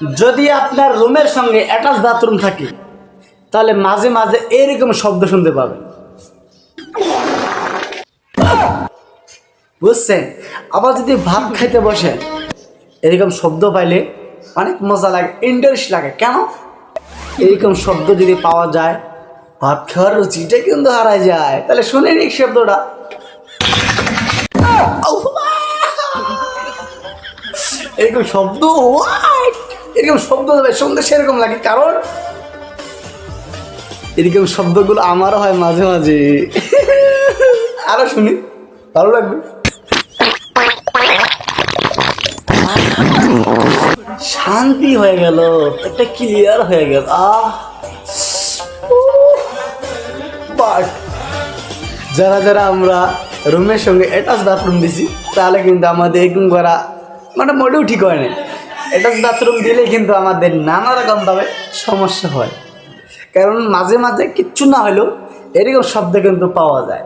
যদি আপনার রুমের সঙ্গে অ্যাটাচ বাথরুম থাকে, তাহলে মাঝে মাঝে এরকম শব্দ শুনতে পাবেন। বুঝছেন? আবার যদি ভাত খাইতে বসেন, এরকম শব্দ পাইলে অনেক মজা লাগে ইন্টারেস্ট লাগে। কেন? এরকম শব্দ যদি পাওয়া যায়, ভাত খাওয়ার রুচিটা কিন্তু হারায় যায়। তাহলে শুনেন এই শব্দটা। এরকম শব্দ? এরকম শব্দ হবে শুনতে সেরকম লাগে। কারণ এরকম শব্দগুলো আমারও হয় মাঝে মাঝে। আরও শুনি, ভালো লাগবে। শান্তি হয়ে গেল, একটা ক্লিয়ার হয়ে গেল। বাট যারা যারা আমরা রুমের সঙ্গে অ্যাটাচ বাথরুম দিছি, তাহলে কিন্তু আমাদের এরকম করা মানে মোটেও ঠিক হয় না অ্যাটাচ বাথরুম দিলে কিন্তু আমাদের নানা রকমভাবে সমস্যা হয়। কারণ মাঝে মাঝে কিচ্ছু না হলেও এরকম শব্দ কিন্তু পাওয়া যায়।